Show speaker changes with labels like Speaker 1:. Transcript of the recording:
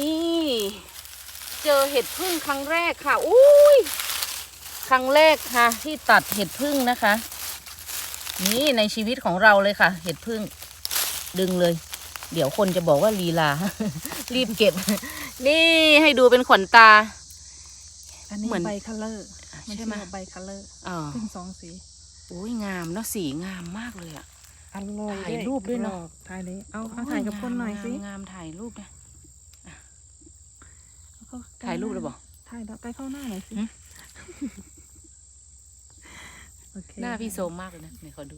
Speaker 1: นี่ เจอเห็ดพึ่งครั้งแรกค่ะอุ้ยครั้งแรกค่ะ ที่ตัดเห็ดพึ่งนะคะ นี่ในชีวิตของเราเลยค่ะ เห็ดพึ่ง ดึงเลย เดี๋ยวคนจะบอกว่าลีลา รีบเก็บ นี่ให้ดูเป็นขนตา
Speaker 2: อันนี้
Speaker 1: เหมือน
Speaker 2: ใบคัลเลอร์มัน
Speaker 1: ใช่
Speaker 2: ชื่อ
Speaker 1: ไหม
Speaker 2: ว่าใบคัลเลอร์
Speaker 1: อ่า
Speaker 2: พึ่งสองสี
Speaker 1: อุ้ยงามเนาะสีงามมากเลยอะ
Speaker 2: อร่อย
Speaker 1: ถ่ายรูปด้วยเนอะ
Speaker 2: กรอบถ่ายเลยเอาเอาถ่ายกับคนหน่อยสิ
Speaker 1: งามงามถ่ายรูปนะ
Speaker 2: แล้วก็ใก
Speaker 1: ถ่ายรูปเลยบอก
Speaker 2: ถ่ายแล้วใกล้เข้าหน้าหน่อยสิ
Speaker 1: หึ
Speaker 2: โอเค
Speaker 1: หน้าพี่โซมมากเลยนะไหนขอดู